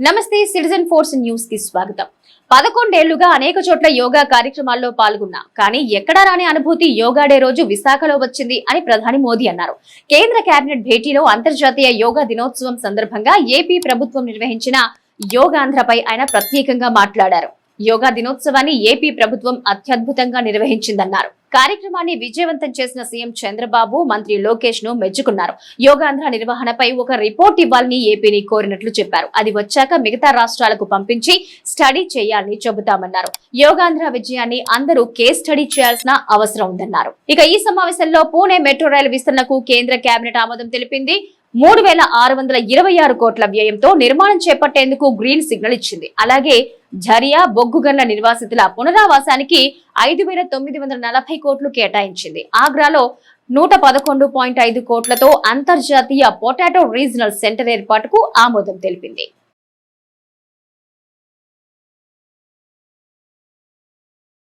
నమస్తే citizen force న్యూస్కి స్వాగతం. పదకొండేళ్ళుగా అనేక చోట్ల యోగా కార్యక్రమాల్లో పాల్గొన్నా కానీ ఎక్కడా రాని అనుభూతి యోగా డే రోజు విశాఖలో వచ్చింది అని ప్రధాని మోదీ అన్నారు. కేంద్ర కేబినెట్ భేటీలో అంతర్జాతీయ యోగా దినోత్సవం సందర్భంగా ఏపీ ప్రభుత్వం నిర్వహించిన యోగాంధ్రపై ఆయన ప్రత్యేకంగా మాట్లాడారు. యోగా దినోత్సవాన్ని ఏపీ ప్రభుత్వం అత్యద్భుతంగా నిర్వహించిందన్నారు. కార్యక్రమాన్ని విజయవంతం చేసిన సీఎం చంద్రబాబు మంత్రి లోకేష్ను మెచ్చుకున్నారు. యోగాంధ్ర నిర్వహణపై ఒక రిపోర్ట్ ఇవ్వాలని ఏపీని కోరినట్లు చెప్పారు. అది వచ్చాక మిగతా రాష్ట్రాలకు పంపించి స్టడీ చేయాలని చెబుతామన్నారు. యోగాంధ్ర విజయాన్ని అందరూ కేస్ స్టడీ చేయాల్సిన అవసరం ఉందన్నారు. ఇక ఈ సమావేశంలో పూణే మెట్రో రైలు విస్తరణకు కేంద్ర కేబినెట్ ఆమోదం తెలిపింది. మూడు వేల ఆరు వందల ఇరవై ఆరు కోట్ల వ్యయంతో నిర్మాణం చేపట్టేందుకు గ్రీన్ సిగ్నల్ ఇచ్చింది. అలాగే ఝరియా బొగ్గుగన్ల నిర్వాసితుల పునరావాసానికి ఐదు వేల తొమ్మిది వందల నలభై కోట్లు కేటాయించింది. ఆగ్రాలో నూట పదకొండు పాయింట్ ఐదు కోట్లతో అంతర్జాతీయ పొటాటో రీజనల్ సెంటర్ ఏర్పాటుకు ఆమోదం తెలిపింది.